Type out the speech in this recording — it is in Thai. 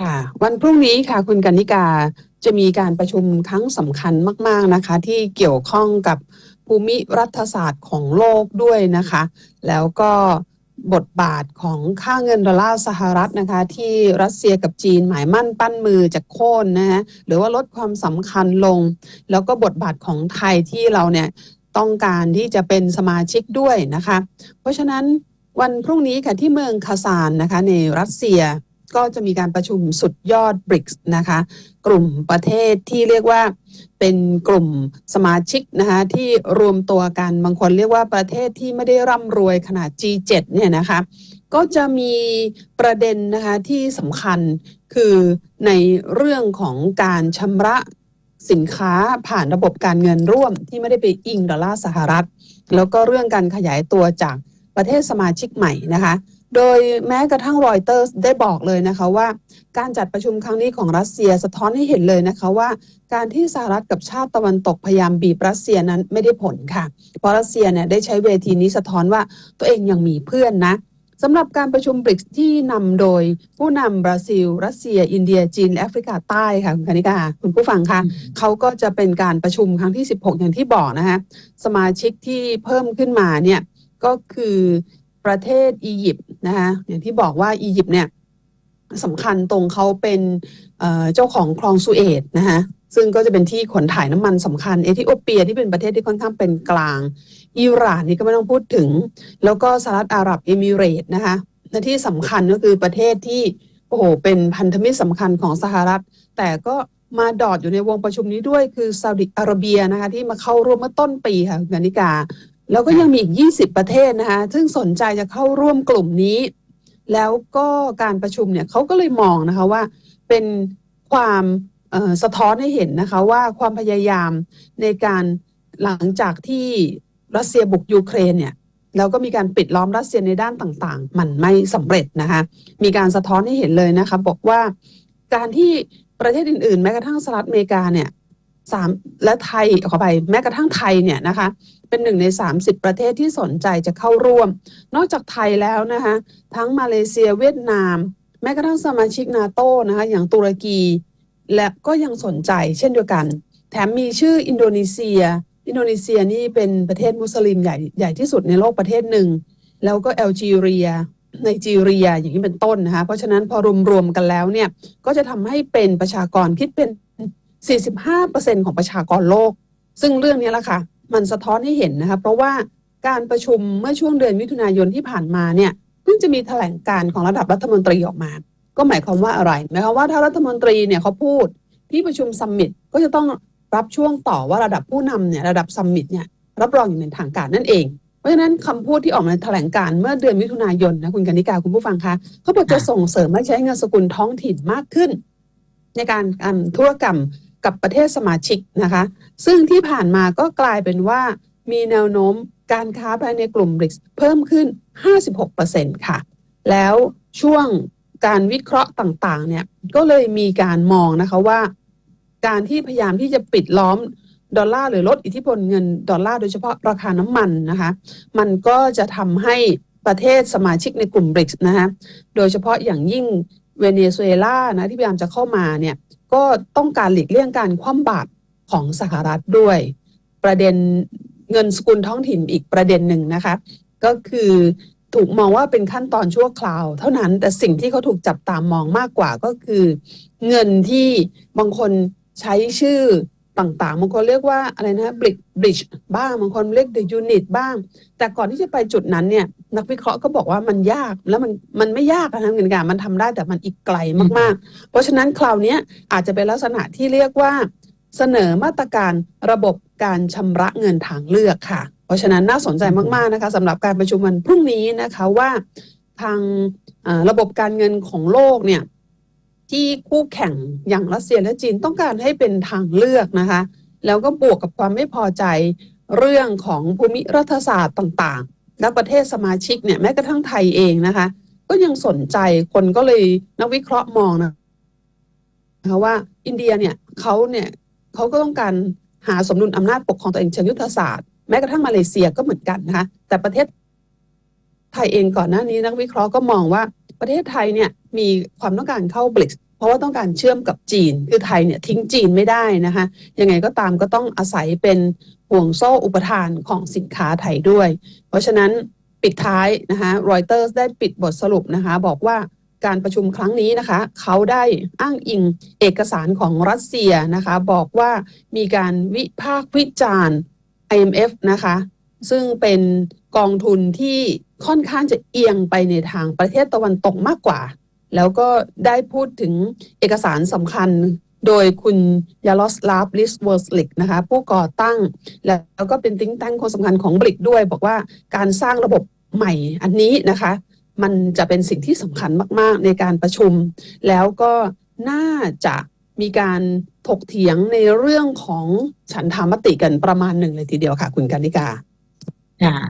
ค่ะวันพรุ่งนี้ค่ะคุณกนิกาจะมีการประชุมครั้งสำคัญมาก ๆนะคะ ที่เกี่ยวข้องกับภูมิรัฐศาสตร์ของโลกด้วยนะคะ แล้วก็บทบาทของค่าเงินดอลลาร์สหรัฐนะคะ ที่รัสเซียกับจีนหมายมั่นปั้นมือจะโค่นนะฮะหรือว่าลดความสำคัญลง แล้วก็บทบาทของไทยที่เราเนี่ยต้องการที่จะเป็นสมาชิกด้วยนะคะ เพราะฉะนั้นวันพรุ่งนี้ค่ะที่เมืองคาซานนะคะในรัสเซีย ก็จะมีการประชุมสุดยอด BRICS นะคะ กลุ่มประเทศที่เรียกว่าเป็นกลุ่มสมาชิกนะคะที่รวมตัวกันบางคนเรียกว่าประเทศที่ไม่ได้ร่ำรวยขนาด G7 เนี่ยนะคะ ก็จะมีประเด็นนะคะที่สำคัญคือในเรื่องของการชำระสินค้าผ่านระบบการเงินร่วมที่ไม่ได้ไปอิงดอลลาร์สหรัฐ แล้วก็เรื่องการขยายตัวจากประเทศสมาชิกใหม่นะคะ โดยแม้กระทั่งรอยเตอร์สได้บอกเลยนะคะว่า การจัดประชุมครั้งนี้ของรัสเซียสะท้อนให้เห็นเลยนะคะว่า การที่สหรัฐกับชาติตะวันตกพยายามบีบรัสเซียนั้นไม่ได้ผลค่ะ เพราะรัสเซียเนี่ยได้ใช้เวทีนี้สะท้อนว่าตัวเองยังมีเพื่อนนะสำหรับการประชุมบริกส์ที่นำโดยผู้นำบราซิล รัสเซีย อินเดีย จีนและแอฟริกาใต้ค่ะ คุณคณิกา คุณผู้ฟังคะเขาก็จะเป็นการประชุมครั้งที่ 16 อย่างที่บอกนะคะสมาชิกที่เพิ่มขึ้นมาเนี่ยก็คือประเทศอียิปต์ นะคะอย่างที่บอกว่าอียิปต์เนี่ยสำคัญตรงเขาเป็นเจ้าของคลองสุเอตนะคะซึ่งก็จะเป็นที่ขนถ่ายน้ำมันสำคัญ เอธิโอเปียที่เป็นประเทศที่ค่อนข้างเป็นกลาง อิหร่านนี่ก็ไม่ต้องพูดถึง แล้วก็สหรัฐอาหรับเอมิเรตนะคะและที่สำคัญก็คือประเทศที่โอ้โหเป็นพันธมิตรสำคัญของสหรัฐ แต่ก็มาดอดอยู่ในวงประชุมนี้ด้วยคือซาอุดิอาระเบียนะคะที่มาเข้าร่วมเมื่อต้นปีค่ะคุณนิกา แล้วก็ยังมีอีก 20 ประเทศนะคะซึ่งสนใจจะเข้าร่วมกลุ่มนี้ แล้วก็การประชุมเนี่ยเขาก็เลยมองนะคะว่าเป็นความสะท้อนให้เห็นนะคะว่าความพยายามในการหลังจากที่รัสเซียบุกยูเครนเนี่ยแล้วก็มีการปิดล้อมรัสเซียในด้านต่างๆ มันไม่สำเร็จนะคะมีการสะท้อนให้เห็นเลยนะคะบอกว่าการที่ประเทศอื่นๆ แม้กระทั่งสหรัฐอเมริกาเนี่ย สามและไทยขอไปแม้กระทั่งไทยเนี่ยนะคะเป็นหนึ่งใน 30 ประเทศที่สนใจจะเข้าร่วม นอกจากไทยแล้วนะคะทั้งมาเลเซียเวียดนาม แม้กระทั่งสมาชิกนาโตนะคะอย่างตุรกี และก็ยังสนใจเช่นเดียวกัน แถมมีชื่ออินโดนีเซีย อินโดนีเซียนี่เป็นประเทศมุสลิมใหญ่ใหญ่ที่สุดในโลกประเทศหนึ่ง แล้วก็แอลจีเรียในจีเรียอย่างนี้เป็นต้นนะคะเพราะฉะนั้นพอรวมๆกันแล้วเนี่ยก็จะทำให้เป็นประชากรคิดเป็น 45%ของประชากรโลก ซึ่งเรื่องนี้แหละค่ะ มันสะท้อนให้เห็นนะคะเพราะว่าการประชุมเมื่อช่วงเดือนมิถุนายนที่ผ่านมาเนี่ยเพิ่งจะมีแถลงการของระดับรัฐมนตรีออกมา ก็หมายความว่าอะไรหมายความว่าถ้ารัฐมนตรีเนี่ยเขาพูดที่ประชุมซัมมิตก็จะต้องรับช่วงต่อว่าระดับผู้นำเนี่ยระดับซัมมิตเนี่ยรับรองอย่างเป็นทางการนั่นเอง เพราะฉะนั้นคำพูดที่ออกมาแถลงการเมื่อเดือนมิถุนายนนะคุณกนิกาคุณผู้ฟังคะเขาบอกจะส่งเสริมให้ใช้เงินสกุลท้องถิ่นมากขึ้น ในการการธุรกรรม กับประเทศสมาชิกนะคะ ซึ่งที่ผ่านมาก็กลายเป็นว่ามีแนวโน้มการค้าภายในกลุ่มบริกเพิ่มขึ้น 56%ค่ะ แล้วช่วงการวิเคราะห์ต่างๆ เนี่ย ก็เลยมีการมองนะคะว่า การที่พยายามที่จะปิดล้อมดอลลาร์หรือลดอิทธิพลเงินดอลลาร์โดยเฉพาะราคาน้ำมันนะคะ มันก็จะทำให้ประเทศสมาชิกในกลุ่มบริกนะคะ โดยเฉพาะอย่างยิ่งเวเนซุเอลานะที่พยายามจะเข้ามาเนี่ย ก็ต้องการหลีกเลี่ยงการคว่ำบาตรของสหรัฐด้วย ประเด็นเงินสกุลท้องถิ่นอีกประเด็นหนึ่งนะคะ ก็คือถูกมองว่าเป็นขั้นตอนชั่วคราว เท่านั้นแต่สิ่งที่เขาถูกจับตามมองมากกว่าก็คือ เงินที่บางคนใช้ชื่อ ต่างๆบางคนเรียกว่าอะไรนะบริกบริดจ์บ้างบางคนเรียกเดอะยูนิตบ้าง แต่ก่อนที่จะไปจุดนั้นเนี่ย นักวิเคราะห์ก็บอกว่ามันยากแล้วมันมันไม่ยากนะเงินการมันทำได้แต่มันอีกไกลมากๆ เพราะฉะนั้นคราวนี้อาจจะเป็นลักษณะที่เรียกว่าเสนอมาตรการระบบการชำระเงินทางเลือกค่ะ เพราะฉะนั้นน่าสนใจมากๆนะคะสำหรับการประชุมวันพรุ่งนี้นะคะว่าทางระบบการเงินของโลกเนี่ย ที่คู่แข่งอย่างรัสเซียและจีนต้องการให้เป็นทางเลือกนะคะ แล้วก็บวกกับความไม่พอใจเรื่องของภูมิรัฐศาสตร์ต่างๆ และประเทศสมาชิกเนี่ยแม้กระทั่งไทยเองนะคะ ก็ยังสนใจคนก็เลยนักวิเคราะห์มองนะคะว่าอินเดียเนี่ยเขาเนี่ยเขาก็ต้องการหาสมดุลอำนาจปกครองตัวเองเชิงยุทธศาสตร์แม้กระทั่งมาเลเซียก็เหมือนกันนะคะแต่ประเทศไทยเองก่อนหน้านี้นักวิเคราะห์ก็มองว่า ประเทศไทยเนี่ยมีความต้องการเข้าบริกเพราะว่าต้องการเชื่อมกับจีน คือไทยเนี่ยทิ้งจีนไม่ได้นะคะยังไงก็ตามก็ต้องอาศัยเป็นห่วงโซ่อุปทานของสินค้าไทยด้วย เพราะฉะนั้นปิดท้ายนะคะรอยเตอร์ได้ปิดบทสรุปนะคะ บอกว่าการประชุมครั้งนี้นะคะ เขาได้อ้างอิงเอกสารของรัสเซียนะคะ บอกว่ามีการวิพากษ์วิจารณ์ IMF นะคะ ซึ่งเป็นกองทุนที่ ค่อนข้างจะเอียงไปในทางประเทศตะวันตกมากกว่า แล้วก็ได้พูดถึงเอกสารสำคัญโดยคุณยาลอสลาฟลิสเวอร์สลิกนะคะผู้ก่อตั้ง แล้วก็เป็นติ้งตั้งคนสำคัญของบริกด้วย บอกว่าการสร้างระบบใหม่อันนี้นะคะ มันจะเป็นสิ่งที่สำคัญมาก ๆ ในการประชุม แล้วก็น่าจะมีการถกเถียงในเรื่องของฉันทามติกันประมาณหนึ่งเลยทีเดียวค่ะ คุณกานิกาค่ะ